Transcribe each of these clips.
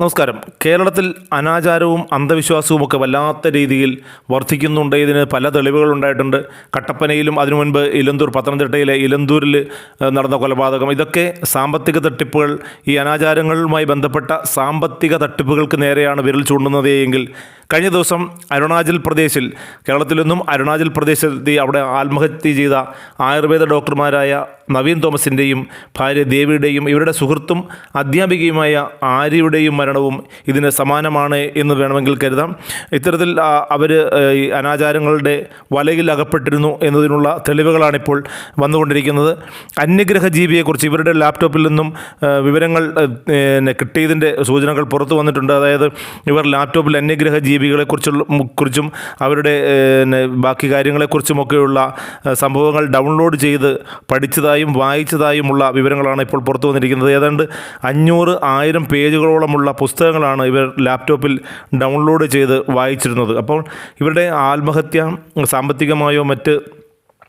നമസ്കാരം. കേരളത്തിൽ അനാചാരവും അന്ധവിശ്വാസവും ഒക്കെ വല്ലാത്ത രീതിയിൽ വർദ്ധിക്കുന്നുണ്ട് ഇതിന് പല തെളിവുകളുണ്ടായിട്ടുണ്ട് കട്ടപ്പനയിലും അതിനു മുൻപ് ഇലന്തൂർ പത്തനംതിട്ടയിലെ ഇലന്തൂരിൽ നടന്ന കൊലപാതകം. ഇതൊക്കെ സാമ്പത്തിക തട്ടിപ്പുകൾ ഈ അനാചാരങ്ങളുമായി ബന്ധപ്പെട്ട സാമ്പത്തിക തട്ടിപ്പുകൾക്ക് നേരെയാണ് വിരൽ ചൂണ്ടുന്നത് എങ്കിൽ കഴിഞ്ഞ ദിവസം അരുണാചൽ പ്രദേശിൽ കേരളത്തിൽ നിന്നും അരുണാചൽ പ്രദേശത്തെത്തി അവിടെ ആത്മഹത്യ ചെയ്ത ആയുർവേദ ഡോക്ടർമാരായ നവീൻ തോമസിന്റെയും ഭാര്യ ദേവിയുടെയും ഇവരുടെ സുഹൃത്തും അധ്യാപികയുമായ ആര്യയുടെയും മരണവും ഇതിന് സമാനമാണ് എന്ന് വേണമെങ്കിൽ കരുതാം. ഇത്തരത്തിൽ അവർ ഈ അനാചാരങ്ങളുടെ വലയിൽ അകപ്പെട്ടിരുന്നു എന്നതിനുള്ള തെളിവുകളാണിപ്പോൾ വന്നുകൊണ്ടിരിക്കുന്നത്. അന്യഗ്രഹ ജീവിയെക്കുറിച്ച് ഇവരുടെ ലാപ്ടോപ്പിൽ നിന്നും വിവരങ്ങൾ കിട്ടിയതിന്റെ സൂചനകൾ പുറത്തു വന്നിട്ടുണ്ട്. അതായത് ഇവർ ലാപ്ടോപ്പിൽ അന്യഗ്രഹ ജീവികളെക്കുറിച്ചുള്ള കുറിച്ചും അവരുടെ ബാക്കി കാര്യങ്ങളെക്കുറിച്ചുമൊക്കെയുള്ള സംഭവങ്ങൾ ഡൗൺലോഡ് ചെയ്ത് പഠിച്ചതായും വായിച്ചതായുമുള്ള വിവരങ്ങളാണ് ഇപ്പോൾ പുറത്തു വന്നിരിക്കുന്നത്. ഏതാണ്ട് അഞ്ഞൂറ് ആയിരം പേജുകളോളമുള്ള പുസ്തകങ്ങളാണ് ഇവർ ലാപ്ടോപ്പിൽ ഡൗൺലോഡ് ചെയ്ത് വായിച്ചിരുന്നത്. അപ്പോൾ ഇവരുടെ ആത്മഹത്യ സാമ്പത്തികമായോ മറ്റ്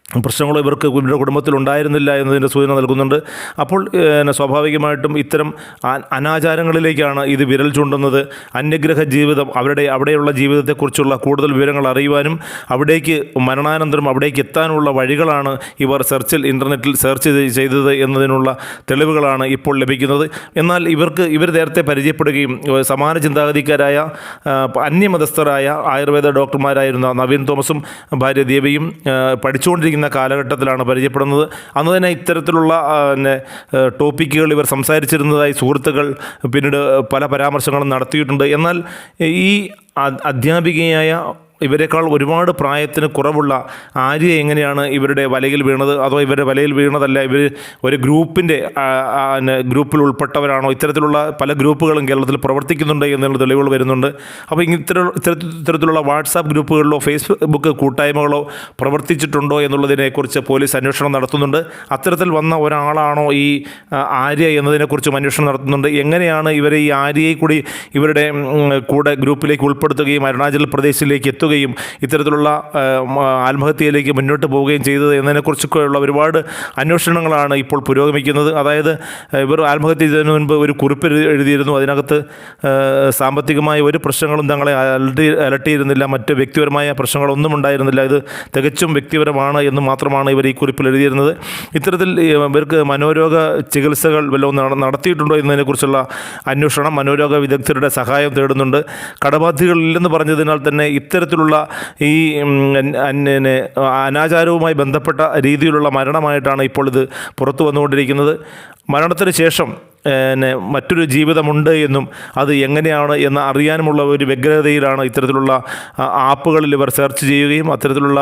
പ്രശ്നങ്ങളോ ഇവർക്ക് ഇവരുടെ കുടുംബത്തിൽ ഉണ്ടായിരുന്നില്ല എന്നതിന്റെ സൂചന നൽകുന്നുണ്ട്. അപ്പോൾ സ്വാഭാവികമായിട്ടും ഇത്തരം അനാചാരങ്ങളിലേക്കാണ് ഇത് വിരൽ ചൂണ്ടുന്നത്. അന്യഗ്രഹ ജീവിതം അവരുടെ അവിടെയുള്ള ജീവിതത്തെക്കുറിച്ചുള്ള കൂടുതൽ വിവരങ്ങൾ അറിയുവാനും അവിടേക്ക് മരണാനന്തരം അവിടേക്ക് എത്താനുള്ള വഴികളാണ് ഇവർ സെർച്ചിൽ ഇന്റർനെറ്റിൽ സെർച്ച് ചെയ്ത് ചെയ്തത് എന്നതിനുള്ള തെളിവുകളാണ് ഇപ്പോൾ ലഭിക്കുന്നത്. എന്നാൽ ഇവർക്ക് ഇവർ നേരത്തെ പരിചയപ്പെടുകയും സമാന ചിന്താഗതിക്കാരായ അന്യമതസ്ഥരായ ആയുർവേദ ഡോക്ടർമാരായിരുന്ന നവീൻ തോമസും ഭാര്യ ദേവിയും ആ, പഠിച്ചുകൊണ്ടിരിക്കുന്ന കാലഘട്ടത്തിലാണ് പരിചയപ്പെടുന്നത്. അന്ന് തന്നെ ഇത്തരത്തിലുള്ള പിന്നെ ടോപ്പിക്കുകൾ ഇവർ സംസാരിച്ചിരുന്നതായി സുഹൃത്തുക്കൾ പിന്നീട് പല പരാമർശങ്ങളും നടത്തിയിട്ടുണ്ട്. എന്നാൽ ഈ അധ്യാപികയായ ഇവരെക്കാൾ ഒരുപാട് പ്രായത്തിന് കുറവുള്ള ആര്യ എങ്ങനെയാണ് ഇവരുടെ വലയിൽ വീണത്? അതോ ഇവരുടെ വലയിൽ വീണതല്ല ഇവർ ഒരു ഗ്രൂപ്പിന്റെ ഗ്രൂപ്പിൽ ഉൾപ്പെട്ടവരാണോ? ഇത്തരത്തിലുള്ള പല ഗ്രൂപ്പുകളും കേരളത്തിൽ പ്രവർത്തിക്കുന്നുണ്ട് എന്നുള്ള തെളിവുകൾ വരുന്നുണ്ട്. അപ്പോൾ ഇത്തരം ഇത്തരത്തിലുള്ള വാട്സാപ്പ് ഗ്രൂപ്പുകളിലോ ഫേസ്ബുക്ക് കൂട്ടായ്മകളോ പ്രവർത്തിച്ചിട്ടുണ്ടോ എന്നുള്ളതിനെക്കുറിച്ച് പോലീസ് അന്വേഷണം നടത്തുന്നുണ്ട്. അത്തരത്തിൽ വന്ന ഒരാളാണോ ഈ ആര്യ എന്നതിനെക്കുറിച്ചും അന്വേഷണം നടത്തുന്നുണ്ട്. എങ്ങനെയാണ് ഇവരെ ഈ ആര്യയെ കൂടി ഇവരുടെ കൂടെ ഗ്രൂപ്പിലേക്ക് ഉൾപ്പെടുത്തുകയും അരുണാചൽ പ്രദേശിലേക്ക് എത്തുകയും ഇത്തരത്തിലുള്ള ആത്മഹത്യയിലേക്ക് മുന്നോട്ട് പോവുകയും ചെയ്തത് എന്നതിനെക്കുറിച്ചൊക്കെയുള്ള ഒരുപാട് അന്വേഷണങ്ങളാണ് ഇപ്പോൾ പുരോഗമിക്കുന്നത്. അതായത് ഇവർ ആത്മഹത്യ ചെയ്തതിന് മുൻപ് ഒരു കുറിപ്പ് എഴുതിയിരുന്നു. അതിനകത്ത് സാമ്പത്തികമായ ഒരു പ്രശ്നങ്ങളും തങ്ങളെ അലട്ടി അലട്ടിയിരുന്നില്ല. മറ്റ് വ്യക്തിപരമായ പ്രശ്നങ്ങളൊന്നും ഉണ്ടായിരുന്നില്ല. ഇത് തികച്ചും വ്യക്തിപരമാണ് എന്ന് മാത്രമാണ് ഇവർ ഈ കുറിപ്പിൽ എഴുതിയിരുന്നത്. ഇത്തരത്തിൽ ഇവർക്ക് മനോരോഗ ചികിത്സകൾ വല്ലതും നടത്തിയിട്ടുണ്ടോ എന്നതിനെക്കുറിച്ചുള്ള അന്വേഷണം മനോരോഗ വിദഗ്ധരുടെ സഹായം തേടുന്നുണ്ട്. കടബാധ്യതകളില്ലെന്ന് പറഞ്ഞതിനാൽ തന്നെ ഇത്തരത്തിലുള്ള ഈ അനാചാരവുമായി ബന്ധപ്പെട്ട രീതിയിലുള്ള മരണമായിട്ടാണ് ഇപ്പോൾ ഇത് പുറത്തു വന്നുകൊണ്ടിരിക്കുന്നത്. മരണത്തിന് ശേഷം പിന്നെ മറ്റൊരു ജീവിതമുണ്ട് എന്നും അത് എങ്ങനെയാണ് എന്ന് അറിയാനുമുള്ള ഒരു വ്യഗ്രതയിലാണ് ഇത്തരത്തിലുള്ള ആപ്പുകളിൽ ഇവർ സെർച്ച് ചെയ്യുകയും അത്തരത്തിലുള്ള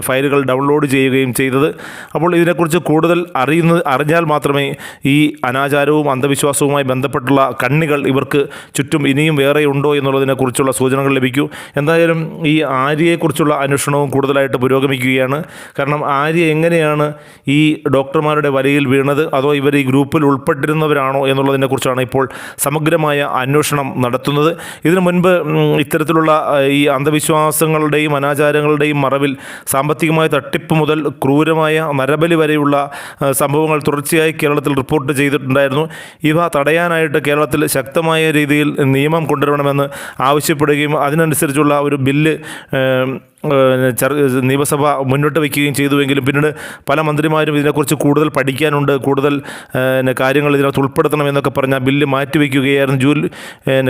ഫയലുകൾ ഡൗൺലോഡ് ചെയ്യുകയും ചെയ്തത്. അപ്പോൾ ഇതിനെക്കുറിച്ച് കൂടുതൽ അറിയുന്ന അറിഞ്ഞാൽ മാത്രമേ ഈ അനാചാരവും അന്ധവിശ്വാസവുമായി ബന്ധപ്പെട്ടുള്ള കണ്ണികൾ ഇവർക്ക് ചുറ്റും ഇനിയും വേറെ ഉണ്ടോ എന്നുള്ളതിനെക്കുറിച്ചുള്ള സൂചനകൾ ലഭിക്കൂ. എന്തായാലും ഈ ആര്യയെക്കുറിച്ചുള്ള അന്വേഷണവും കൂടുതലായിട്ട് പുരോഗമിക്കുകയാണ്. കാരണം ആര്യ എങ്ങനെയാണ് ഈ ഡോക്ടർമാരുടെ വലയിൽ വീണത്? അതോ ഇവർ ഈ ഗ്രൂപ്പിൽ ഉൾപ്പെട്ടിരുന്നവരാണോ എന്നുള്ളതിനെക്കുറിച്ചാണ് ഇപ്പോൾ സമഗ്രമായ അന്വേഷണം നടത്തുന്നത്. ഇതിനു മുൻപ് ഇത്തരത്തിലുള്ള ഈ അന്ധവിശ്വാസങ്ങളുടെയും അനാചാരങ്ങളുടെയും മറവിൽ സാമ്പത്തികമായ തട്ടിപ്പ് മുതൽ ക്രൂരമായ നരബലി വരെയുള്ള സംഭവങ്ങൾ തുടർച്ചയായി കേരളത്തിൽ റിപ്പോർട്ട് ചെയ്തിട്ടുണ്ടായിരുന്നു. ഇവ തടയാനായിട്ട് കേരളത്തിൽ ശക്തമായ രീതിയിൽ നിയമം കൊണ്ടുവരണമെന്ന് ആവശ്യപ്പെടുകയും അതിനനുസരിച്ചുള്ള ഒരു ബില്ല് നിയമസഭ മുന്നോട്ട് വയ്ക്കുകയും ചെയ്തുവെങ്കിലും പിന്നീട് പല മന്ത്രിമാരും ഇതിനെക്കുറിച്ച് കൂടുതൽ പഠിക്കാനുണ്ട് കൂടുതൽ കാര്യങ്ങൾ ഇതിനകത്ത് ഉൾപ്പെടുത്തണം എന്നൊക്കെ പറഞ്ഞ ബില്ല് മാറ്റിവെക്കുകയായിരുന്നു. ജൂലൈ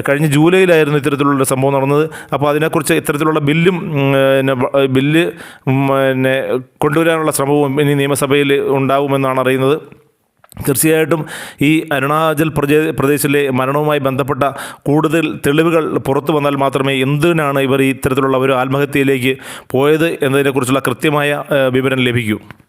കഴിഞ്ഞ ജൂലൈയിലായിരുന്നു ഇത്തരത്തിലുള്ള സംഭവം നടന്നത്. അപ്പോൾ അതിനെക്കുറിച്ച് ഇത്തരത്തിലുള്ള ബില്ലും ബില്ല് പിന്നെ കൊണ്ടുവരാനുള്ള ശ്രമവും ഇനി നിയമസഭയിൽ ഉണ്ടാകുമെന്നാണ് അറിയുന്നത്. തീർച്ചയായിട്ടും ഈ അരുണാചൽ പ്രദേ പ്രദേശിലെ മരണവുമായി ബന്ധപ്പെട്ട കൂടുതൽ തെളിവുകൾ പുറത്തു വന്നാൽ മാത്രമേ എന്തിനാണ് ഇവർ ഇത്തരത്തിലുള്ള ഒരു ആത്മഹത്യയിലേക്ക് പോയത് എന്നതിനെക്കുറിച്ചുള്ള കൃത്യമായ വിവരം ലഭിക്കൂ.